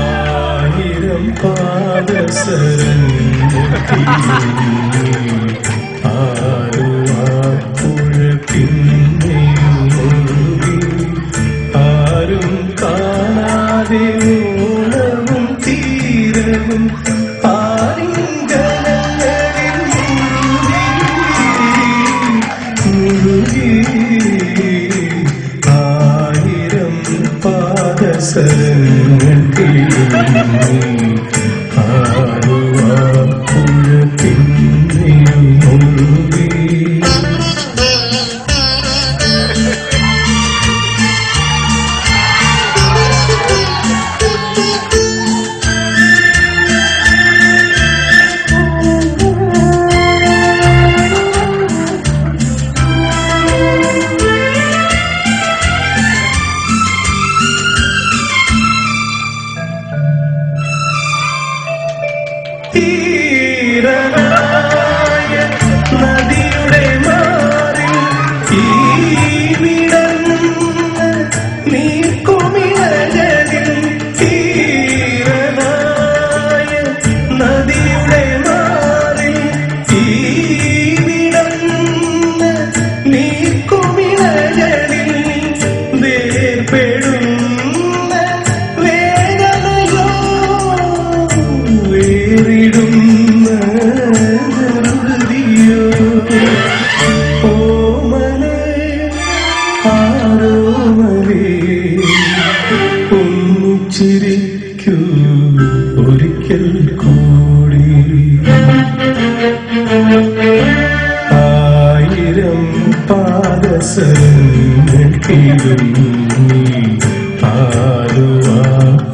ആയിരം പാദസരൻ ആരുമാപ്പുഴ പിന്നെയുമുങ്ങി ആരും കാണാതെ മൂലവും തീരവും ആയിരം പാദസരങ്ങൾ வசந்தத்திலும் ஆடுவான்